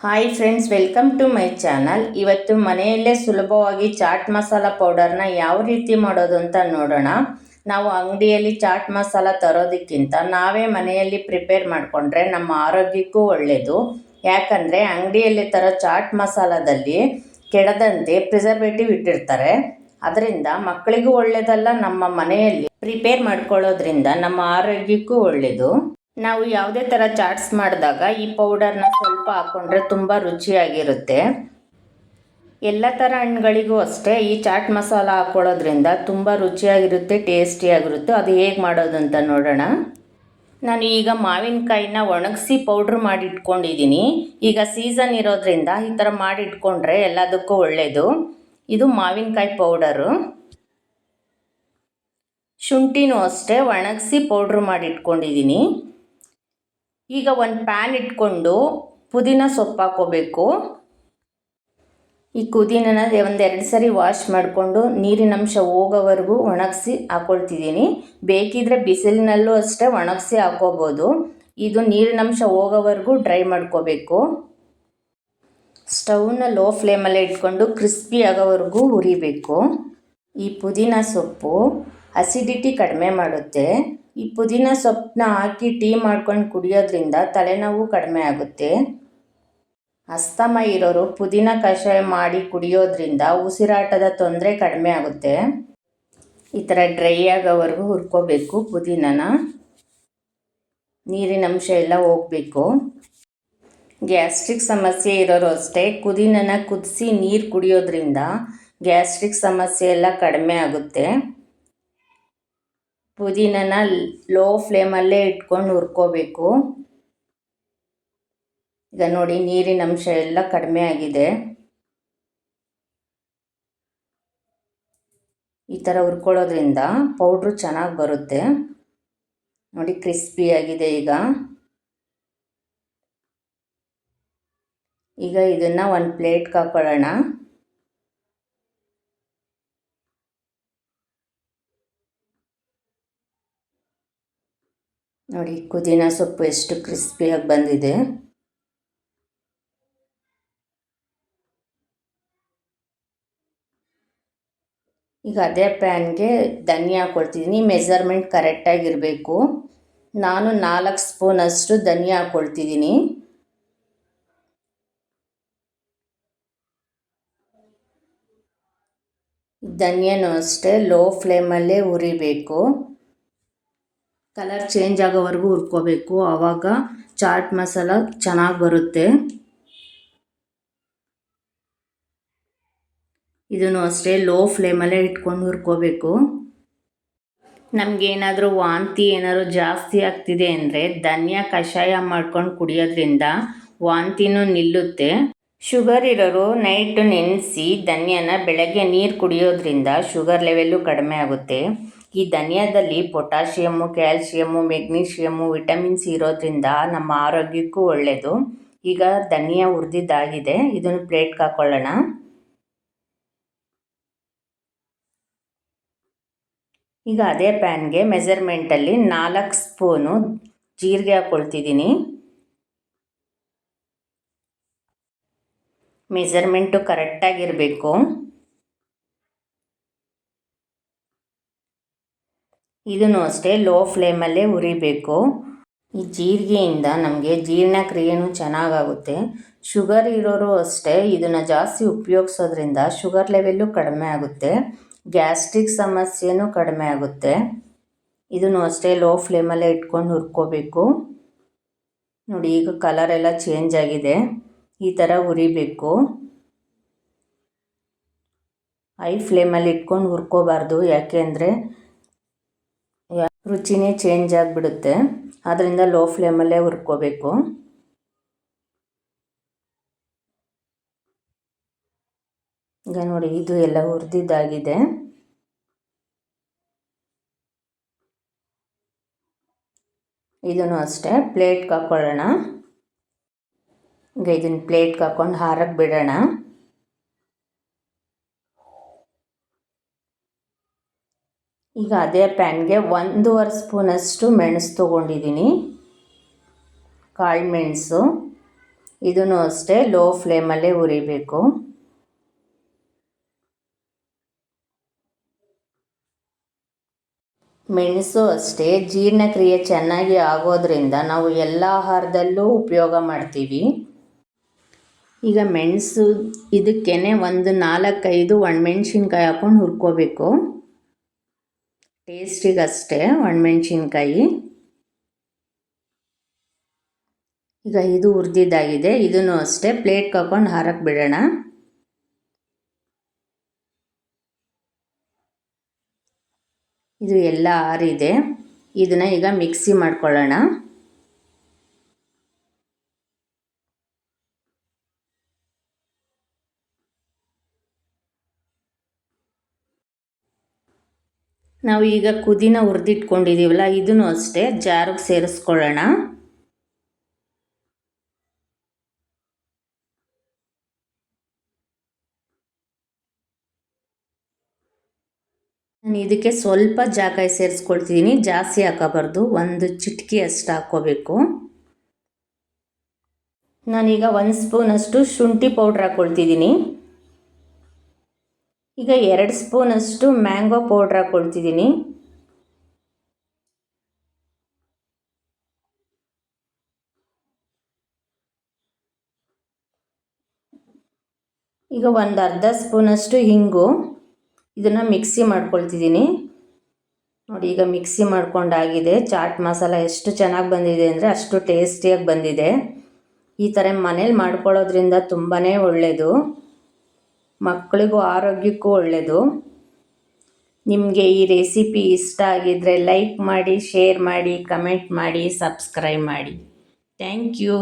Hi friends welcome to my channel ಇವತ್ತು ಮನೆಯಲ್ಲೇ ಸುಲಭವಾಗಿ ಚಾಟ್ ಮಸಾಲ ಪೌಡರ್ನ ಯಾವ ರೀತಿ ಮಾಡೋದು ಅಂತ ನೋಡೋಣ. ನಾವು ಅಂಗಡಿಯಲ್ಲಿ ಚಾಟ್ ಮಸಾಲ ತರೋದಕ್ಕಿಂತ ನಾವೇ ಮನೆಯಲ್ಲಿ ಪ್ರಿಪೇರ್ ಮಾಡಿಕೊಂಡ್ರೆ ನಮ್ಮ ಆರೋಗ್ಯಕ್ಕೂ ಒಳ್ಳೆಯದು ಯಾಕಂದರೆ ಅಂಗಡಿಯಲ್ಲಿ ತರೋ ಚಾಟ್ ಮಸಾಲದಲ್ಲಿ ಕೆಡದಂತೆ ಪ್ರಿಸರ್ವೇಟಿವ್ ಇಟ್ಟಿರ್ತಾರೆ. ಅದರಿಂದ ಮಕ್ಕಳಿಗೂ ಒಳ್ಳೆಯದಲ್ಲ ನಮ್ಮ ಮನೆಯಲ್ಲಿ ಪ್ರಿಪೇರ್ ಮಾಡ್ಕೊಳ್ಳೋದ್ರಿಂದ ನಮ್ಮ ಆರೋಗ್ಯಕ್ಕೂ ಒಳ್ಳೆಯದು ನಾವು ಯಾವುದೇ ಥರ ಚಾಟ್ಸ್ ಮಾಡಿದಾಗ ಈ ಪೌಡರ್ನ ಸ್ವಲ್ಪ ಹಾಕ್ಕೊಂಡ್ರೆ ತುಂಬ ರುಚಿಯಾಗಿರುತ್ತೆ. ಎಲ್ಲ ಥರ ಹಣ್ಣುಗಳಿಗೂ ಅಷ್ಟೇ ಈ ಚಾಟ್ ಮಸಾಲ ಹಾಕ್ಕೊಳ್ಳೋದ್ರಿಂದ ತುಂಬ ರುಚಿಯಾಗಿರುತ್ತೆ, ಟೇಸ್ಟಿಯಾಗಿರುತ್ತೆ. ಅದು ಹೇಗೆ ಮಾಡೋದು ಅಂತ ನೋಡೋಣ. ನಾನು ಈಗ ಮಾವಿನಕಾಯಿನ ಒಣಗಿಸಿ ಪೌಡ್ರ್ ಮಾಡಿ ಇಟ್ಕೊಂಡಿದ್ದೀನಿ ಈಗ ಸೀಸನ್ ಇರೋದ್ರಿಂದ ಈ ಥರ ಮಾಡಿ ಇಟ್ಕೊಂಡ್ರೆ ಎಲ್ಲದಕ್ಕೂ ಒಳ್ಳೆಯದು ಇದು ಮಾವಿನಕಾಯಿ ಪೌಡರು. ಶುಂಠಿನೂ ಅಷ್ಟೇ ಒಣಗಿಸಿ ಪೌಡ್ರ್ ಮಾಡಿ ಇಟ್ಕೊಂಡಿದ್ದೀನಿ ಈಗ ಒಂದು ಪ್ಯಾನ್ ಇಟ್ಕೊಂಡು ಪುದೀನ ಸೊಪ್ಪು ಹಾಕ್ಕೋಬೇಕು. ಈ ಪುದೀನನ ಒಂದೆರಡು ಸರಿ ವಾಶ್ ಮಾಡಿಕೊಂಡು ನೀರಿನಂಶ ಹೋಗೋವರೆಗೂ ಒಣಗಿಸಿ ಹಾಕ್ಕೊಳ್ತಿದ್ದೀನಿ ಬೇಕಿದ್ರೆ ಬಿಸಿಲಿನಲ್ಲೂ ಅಷ್ಟೇ ಒಣಗಿಸಿ ಹಾಕ್ಕೋಬೋದು ಇದು ನೀರಿನಂಶ ಹೋಗೋವರೆಗೂ ಡ್ರೈ ಮಾಡ್ಕೋಬೇಕು. ಸ್ಟವ್ನ ಲೋ ಫ್ಲೇಮಲ್ಲೇ ಇಟ್ಕೊಂಡು ಕ್ರಿಸ್ಪಿ ಆಗೋವರೆಗೂ ಹುರಿಬೇಕು. ಈ ಪುದೀನ ಸೊಪ್ಪು ಅಸಿಡಿಟಿ ಕಡಿಮೆ ಮಾಡುತ್ತೆ. ಈ ಪುದೀನ ಸೊಪ್ಪನ್ನ ಹಾಕಿ ಟೀ ಮಾಡ್ಕೊಂಡು ಕುಡಿಯೋದ್ರಿಂದ ತಲೆನೋವು ಕಡಿಮೆ ಆಗುತ್ತೆ. ಅಸ್ತಮ ಇರೋರು ಪುದೀನ ಕಷಾಯ ಮಾಡಿ ಕುಡಿಯೋದ್ರಿಂದ ಉಸಿರಾಟದ ತೊಂದರೆ ಕಡಿಮೆ ಆಗುತ್ತೆ. ಈ ಥರ ಡ್ರೈ ಆಗೋವರೆಗೂ ಹುರ್ಕೋಬೇಕು ಪುದೀನನ. ನೀರಿನ ಅಂಶ ಎಲ್ಲ ಹೋಗಬೇಕು. ಗ್ಯಾಸ್ಟ್ರಿಕ್ ಸಮಸ್ಯೆ ಇರೋರು ಅಷ್ಟೇ, ಪುದೀನನ ಕುದಿಸಿ ನೀರು ಕುಡಿಯೋದ್ರಿಂದ ಗ್ಯಾಸ್ಟ್ರಿಕ್ ಸಮಸ್ಯೆ ಎಲ್ಲ ಕಡಿಮೆ ಆಗುತ್ತೆ. ಪುದೀನನ ಲೋ ಫ್ಲೇಮಲ್ಲೇ ಇಟ್ಕೊಂಡು ಹುರ್ಕೋಬೇಕು. ಈಗ ನೋಡಿ ನೀರಿನ ಅಂಶ ಎಲ್ಲ ಕಡಿಮೆ ಆಗಿದೆ. ಈ ಥರ ಹುರ್ಕೊಳ್ಳೋದ್ರಿಂದ ಪೌಡ್ರು ಚೆನ್ನಾಗಿ ಬರುತ್ತೆ. ನೋಡಿ ಕ್ರಿಸ್ಪಿ ಆಗಿದೆ ಈಗ. ಈಗ ಇದನ್ನ ಒಂದು ಪ್ಲೇಟ್ ಹಾಕೊಳ್ಳೋಣ. ನೋಡಿ ಪುದೀನ ಸೊಪ್ಪು ಎಷ್ಟು ಕ್ರಿಸ್ಪಿಯಾಗಿ ಬಂದಿದೆ. ಈಗ ಅದೇ ಪ್ಯಾನ್ಗೆ ಧನಿಯಾ ಹಾಕ್ಕೊಳ್ತಿದ್ದೀನಿ ಮೆಸರ್ಮೆಂಟ್ ಕರೆಕ್ಟಾಗಿರಬೇಕು ನಾನು ನಾಲ್ಕು ಸ್ಪೂನಷ್ಟು ಧನಿಯಾ ಹಾಕ್ಕೊಳ್ತಿದ್ದೀನಿ ಧನಿಯಾನು ಅಷ್ಟೇ ಲೋ ಫ್ಲೇಮಲ್ಲೇ ಹುರಿಬೇಕು ಕಲರ್ ಚೇಂಜ್ ಆಗೋವರೆಗೂ ಹುರ್ಕೋಬೇಕು. ಆವಾಗ ಚಾಟ್ ಮಸಾಲ ಚೆನ್ನಾಗಿ ಬರುತ್ತೆ. ಇದನ್ನು ಅಷ್ಟೇ ಲೋ ಫ್ಲೇಮಲ್ಲೇ ಇಟ್ಕೊಂಡು ಹುರ್ಕೋಬೇಕು. ನಮಗೇನಾದರೂ ವಾಂತಿ ಏನಾದರೂ ಜಾಸ್ತಿ ಆಗ್ತಿದೆ ಅಂದರೆ ಧನ್ಯ ಕಷಾಯ ಮಾಡ್ಕೊಂಡು ಕುಡಿಯೋದ್ರಿಂದ ವಾಂತಿನೂ ನಿಲ್ಲುತ್ತೆ. ಶುಗರ್ ಇರೋರು ನೈಟ್ ನೆನೆಸಿ ಧನ್ಯನ ಬೆಳಗ್ಗೆ ನೀರು ಕುಡಿಯೋದ್ರಿಂದ ಶುಗರ್ ಲೆವೆಲ್ಲು ಕಡಿಮೆ ಆಗುತ್ತೆ. ಈ ಧನಿಯಾದಲ್ಲಿ ಪೊಟ್ಯಾಷಿಯಮ್ಮು ಕ್ಯಾಲ್ಶಿಯಮ್ಮು ಮೆಗ್ನೀಷಿಯಮ್ಮು ವಿಟಮಿನ್ಸ್ ಇರೋದ್ರಿಂದ ನಮ್ಮ ಆರೋಗ್ಯಕ್ಕೂ ಒಳ್ಳೆಯದು ಈಗ ಧನಿಯಾ ಉರಿದಿದ್ದಾಗಿದೆ. ಇದನ್ನು ಪ್ಲೇಟ್ಗೆ ಹಾಕ್ಕೊಳ್ಳೋಣ ಈಗ ಅದೇ ಪ್ಯಾನ್ಗೆ ಮೆಜರ್ಮೆಂಟಲ್ಲಿ ನಾಲ್ಕು ಸ್ಪೂನು ಜೀರಿಗೆ ಹಾಕ್ಕೊಳ್ತಿದ್ದೀನಿ ಮೆಜರ್ಮೆಂಟು ಕರೆಕ್ಟಾಗಿರಬೇಕು. ಇದನ್ನು ಅಷ್ಟೇ ಲೋ ಫ್ಲೇಮಲ್ಲೇ ಹುರಿಬೇಕು. ಈ ಜೀರಿಗೆಯಿಂದ ನಮಗೆ ಜೀರ್ಣಕ್ರಿಯೆನೂ ಚೆನ್ನಾಗಾಗುತ್ತೆ. ಶುಗರ್ ಇರೋರು ಅಷ್ಟೇ ಇದನ್ನು ಜಾಸ್ತಿ ಉಪಯೋಗಿಸೋದ್ರಿಂದ ಶುಗರ್ ಲೆವೆಲ್ಲು ಕಡಿಮೆ ಆಗುತ್ತೆ. ಗ್ಯಾಸ್ಟ್ರಿಕ್ ಸಮಸ್ಯೆನೂ ಕಡಿಮೆ ಆಗುತ್ತೆ. ಇದನ್ನು ಅಷ್ಟೇ ಲೋ ಫ್ಲೇಮಲ್ಲೇ ಇಟ್ಕೊಂಡು ಹುರ್ಕೋಬೇಕು. ನೋಡಿ, ಈಗ ಕಲರ್ ಎಲ್ಲ ಚೇಂಜ್ ಆಗಿದೆ. ಈ ಥರ ಹುರಿಬೇಕು. ಹೈ ಫ್ಲೇಮಲ್ಲಿ ಇಟ್ಕೊಂಡು ಹುರ್ಕೋಬಾರ್ದು. ಯಾಕೆ ಅಂದರೆ ರುಚಿನೇ ಚೇಂಜ್ ಆಗಿಬಿಡುತ್ತೆ. ಆದ್ದರಿಂದ ಲೋ ಫ್ಲೇಮಲ್ಲೇ ಹುರ್ಕೋಬೇಕು. ಈಗ ನೋಡಿ, ಇದು ಎಲ್ಲ ಹುರಿದಿದ್ದಾಗಿದೆ. ಇದನ್ನು ಅಷ್ಟೇ, ಪ್ಲೇಟ್ಗೆ ಹಾಕ್ಕೊಳ್ಳೋಣ ಈಗ ಇದನ್ನು ಪ್ಲೇಟ್ಗೆ ಹಾಕೊಂಡು ಹಾರಕ್ಕೆ ಬಿಡೋಣ. ಈಗ ಅದೇ ಪ್ಯಾನ್ಗೆ ಒಂದೂವರೆ ಸ್ಪೂನಷ್ಟು ಮೆಣಸು ತೊಗೊಂಡಿದ್ದೀನಿ. ಕಾಳು ಮೆಣಸು. ಇದನ್ನು ಅಷ್ಟೇ ಲೋ ಫ್ಲೇಮಲ್ಲೇ ಹುರಿಬೇಕು. ಮೆಣಸು ಅಷ್ಟೇ. ಜೀರ್ಣಕ್ರಿಯೆ ಚೆನ್ನಾಗಿ ಆಗೋದ್ರಿಂದ ನಾವು ಎಲ್ಲ ಆಹಾರದಲ್ಲೂ ಉಪಯೋಗ ಮಾಡ್ತೀವಿ. ಈಗ ಮೆಣಸು ಇದಕ್ಕೇ ಒಂದು ನಾಲ್ಕೈದು ಒಣಮೆಣ್ಸಿನ್ಕಾಯಿ ಹಾಕ್ಕೊಂಡು ಹುರ್ಕೋಬೇಕು. ಟೇಸ್ಟಿಗಷ್ಟೇ ಒಣಮೆಣ್ಸಿನ್ಕಾಯಿ. ಈಗ ಇದು ಹುರಿದಿದ್ದಾಗಿದೆ. ಇದನ್ನು ಅಷ್ಟೇ ಪ್ಲೇಟ್ಗೆ ಹಾಕೊಂಡು ಹಾರಕ್ಕೆ ಬಿಡೋಣ. ಇದು ಎಲ್ಲ ಆರಿದೆ ಇದನ್ನು ಈಗ ಮಿಕ್ಸಿ ಮಾಡ್ಕೊಳ್ಳೋಣ. ನಾವು ಈಗ ಕುದಿನ ಹುರಿದಿಟ್ಕೊಂಡಿದ್ದೀವಲ್ಲ ಇದನ್ನು ಅಷ್ಟೇ ಜಾರಿಗೆ ಸೇರಿಸ್ಕೊಳ್ಳೋಣ. ಇದಕ್ಕೆ ಸ್ವಲ್ಪ ಜಾಕಾಯಿ ಸೇರಿಸ್ಕೊಳ್ತಿದ್ದೀನಿ. ಜಾಸ್ತಿ ಹಾಕೋಬಾರ್ದು. ಒಂದು ಚಿಟಕಿ ಅಷ್ಟು ಹಾಕ್ಕೋಬೇಕು. ನಾನೀಗ ಒಂದು ಸ್ಪೂನಷ್ಟು ಶುಂಠಿ ಪೌಡ್ರ್ ಹಾಕ್ಕೊಳ್ತಿದ್ದೀನಿ. ಈಗ ಎರಡು ಸ್ಪೂನಷ್ಟು ಮ್ಯಾಂಗೋ ಪೌಡ್ರ್ ಹಾಕ್ಕೊಳ್ತಿದ್ದೀನಿ. ಈಗ ಒಂದು ಅರ್ಧ ಸ್ಪೂನಷ್ಟು ಹಿಂಗು ಇದನ್ನು ಮಿಕ್ಸಿ ಮಾಡ್ಕೊಳ್ತಿದ್ದೀನಿ. ನೋಡಿ, ಈಗ ಮಿಕ್ಸಿ ಮಾಡ್ಕೊಂಡಾಗಿದೆ. ಚಾಟ್ ಮಸಾಲ ಎಷ್ಟು ಚೆನ್ನಾಗಿ ಬಂದಿದೆ ಅಂದರೆ ಅಷ್ಟು ಟೇಸ್ಟಿಯಾಗಿ ಬಂದಿದೆ. ಈ ಥರ ಮನೇಲಿ ಮಾಡ್ಕೊಳ್ಳೋದ್ರಿಂದ ತುಂಬಾ ಒಳ್ಳೆಯದು ಮಕ್ಕಳಿಗೂ ಆರೋಗ್ಯಕ್ಕೂ ಒಳ್ಳೆಯದು ನಿಮಗೆ ಈ ರೆಸಿಪಿ ಇಷ್ಟ ಆಗಿದ್ದರೆ ಲೈಕ್ ಮಾಡಿ, ಶೇರ್ ಮಾಡಿ, ಕಮೆಂಟ್ ಮಾಡಿ, ಸಬ್ಸ್ಕ್ರೈಬ್ ಮಾಡಿ. Thank you.